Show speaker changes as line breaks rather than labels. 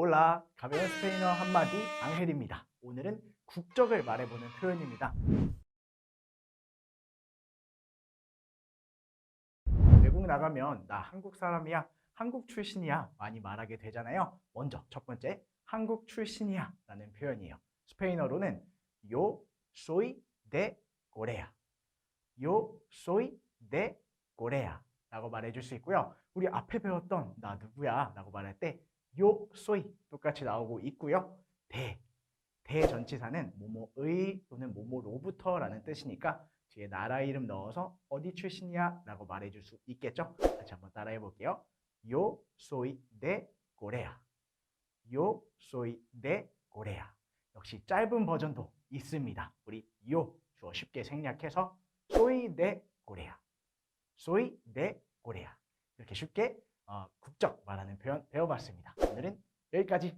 올라 가벼운 스페인어 한마디 앙헬입니다. 오늘은 국적을 말해보는 표현입니다. 외국 나가면 나 한국 사람이야, 한국 출신이야 많이 말하게 되잖아요. 먼저 첫 번째 한국 출신이야 라는 표현이에요. 스페인어로는 yo soy de Corea. yo soy de Corea 라고 말해 줄 수 있고요. 우리 앞에 배웠던 나 누구야 라고 말할 때 yo soy 똑같이 나오고 있고요. 대, 대 전치사는 뭐뭐의 또는 뭐뭐로부터 라는 뜻이니까 뒤에 나라 이름 넣어서 어디 출신이야 라고 말해줄 수 있겠죠? 같이 한번 따라해 볼게요. Yo soy de Corea. Yo soy de Corea. 역시 짧은 버전도 있습니다. 우리 yo 주어 쉽게 생략해서 soy de Corea. soy de Corea. 이렇게 쉽게 어, 국적 말하는 표현 배워봤습니다. 오늘은 여기까지.